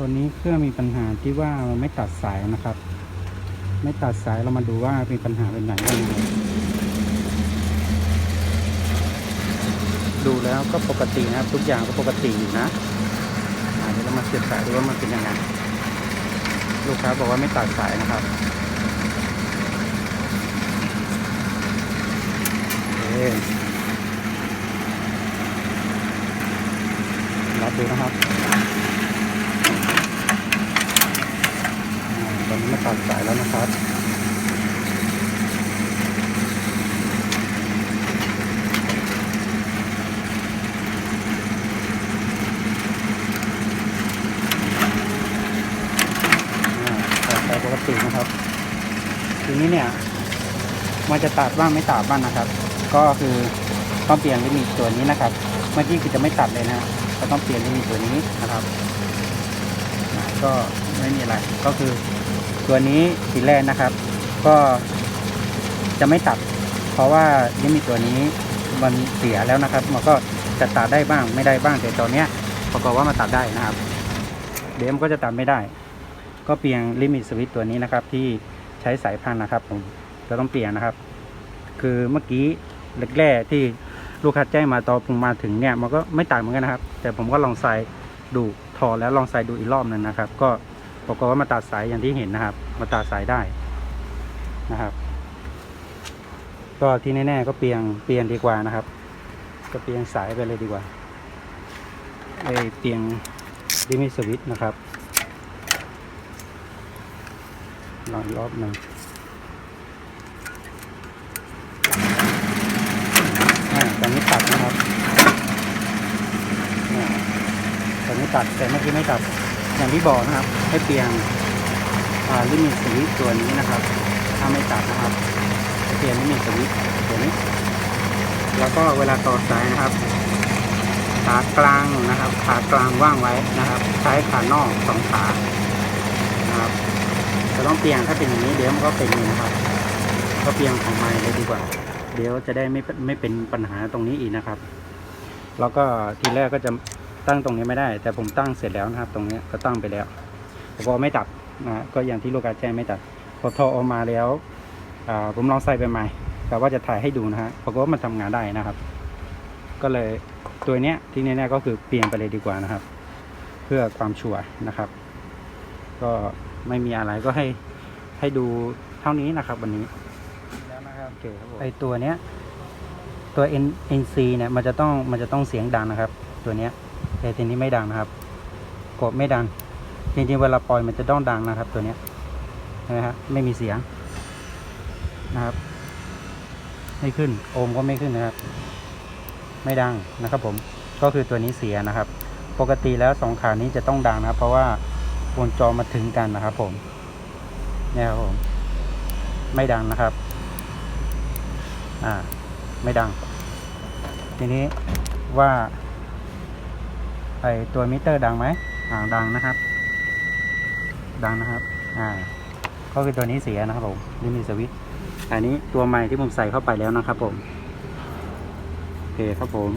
ตัวนี้เครื่องมีปัญหาที่ว่ามันไม่ตัดสายนะครับ ไม่ตัดสายเรามาดูว่ามีปัญหาเป็นไหนบ้างนดูแล้วก็ปกตินะครับ ทุกอย่างก็ปกติอยู่นะอ่าเดี๋ยวเรามาเสียบสายดูว่ามันเป็นยังไงลูกค้าบอกว่าไม่ตัดสายนะครับรับดูนะครับ อ่าตอนนี้มาตัดสายแล้วนะครับอ่าตัดสายปกตินะครับ ทีนี้เนี่ย มันจะตัดบ้างไม่ตัดบ้างนะครับ ก็คือต้องเปลี่ยนลิมิตตัวนี้นะครับ เมื่อกี้คือจะไม่ตัดเลยนะก็ต้องเปลี่ยนลิมิตตัวนี้นะครับ ก็ไม่มีอะไร ก็คือ ตัวนี้ทีแรกนะครับ ก็จะไม่ตัด เพราะว่าลิมิตตัวนี้มันเสียแล้วนะครับ มันก็จะตัดได้บ้างไม่ได้บ้างแต่ตอนเนี้ยปรากฏว่ามันตัดได้นะครับ เดี๋ยวมันก็จะตัดไม่ได้ ก็เปลี่ยนลิมิตสวิตตัวนี้นะครับ ที่ใช้สายพันธุ์นะครับผมจะต้องเปลี่ยนนะครับ คือเมื่อกี้แรกๆที่ลูกค้าแจ้งมาตอนผมมาถึงเนี่ยมันก็ไม่ต่างเหมือนกันนะครับ แต่ผมก็ลองใส่ดูถอดแล้วลองใส่ดูอีกรอบหนึงนะครับ ก็ ปรากฏว่ามาตัดสายอย่างที่เห็นนะครับ มาตัดสายได้นะครับ ก็ที่แน่ๆก็เปลี่ยนเปลี่ยนดีกว่านะครับ ก็เปลี่ยนสายไปเลยดีกว่าเอยเปลี่ยนดิมิสวิตนะครับลองรอบหนึ่งอ่าตอนนี้ตัดนะครับตอนนี้ตัดแต่เมื่อกี้ไม่ตัด อย่างที่บอกนะครับ ให้เปลี่ยนลิมิตสวิตตัวนี้นะครับ ถ้าไม่ตัดนะครับเปลี่ยนลิมิตสวิตตัวนี้ แล้วก็เวลาต่อสายนะครับ ขากลางนะครับ ขากลางว่างไว้นะครับ ใช้ขานอกสองขานะครับจะต้องเปลี่ยนถ้าเป็นอย่างนี้เดี๋ยวมันก็เป็นอย่างนี้นะครับ ก็เปลี่ยนของใหม่เลยดีกว่า เดี๋ยวจะได้ไม่ไม่เป็นปัญหาตรงนี้อีกนะครับ แล้วก็ทีแรกก็จะ ตั้งตรงนี้ไม่ได้ แต่ผมตั้งเสร็จแล้วนะครับ ตรงนี้ก็ตั้งไปแล้วแต่พอไม่ตัดนะฮะก็อย่างที่ลูกค้าแจ้งไม่ตัด พอทอออกมาแล้วอ่าผมลองใส่ไปใหม่กะว่าจะถ่ายให้ดูนะฮะปรากฏว่ามันทำงานได้นะครับ ก็เลยตัวเนี้ยที่แน่ๆก็คือเปลี่ยนไปเลยดีกว่านะครับ เพื่อความชัวร์นะครับ ก็ไม่มีอะไรก็ให้ให้ดูเท่านี้นะครับ วันนี้แล้วนะครับโอเคครับผมไอตัวเนี้ยตัว N NC เนี่ยมันจะต้องมันจะต้องเสียงดังนะครับ ตัวเนี้ย แต่ทีนี้ไม่ดังนะครับ กดไม่ดัง จริงๆเวลาปล่อยมันจะต้องดังนะครับ ตัวนี้เห็นไหมครับไม่มีเสียงนะครับ ไม่ขึ้น โอมก็ไม่ขึ้นนะครับ ไม่ดังนะครับ ผม ก็คือตัวนี้เสียนะครับ ปกติแล้วสองขานี้จะต้องดังนะครับ เพราะว่าบนจอมาถึงกันนะครับ ผม เนี่ยครับผม ไม่ดังนะครับ อ่า ไม่ดัง ทีนี้ว่า ไอตัวมิเตอร์ดังไหมอ่าดังนะครับ ดังนะครับ อ่า ก็คือตัวนี้เสียนะครับผม นี่มีสวิตช์ อันนี้ตัวใหม่ที่ผมใส่เข้าไปแล้วนะครับผม โอเคครับผม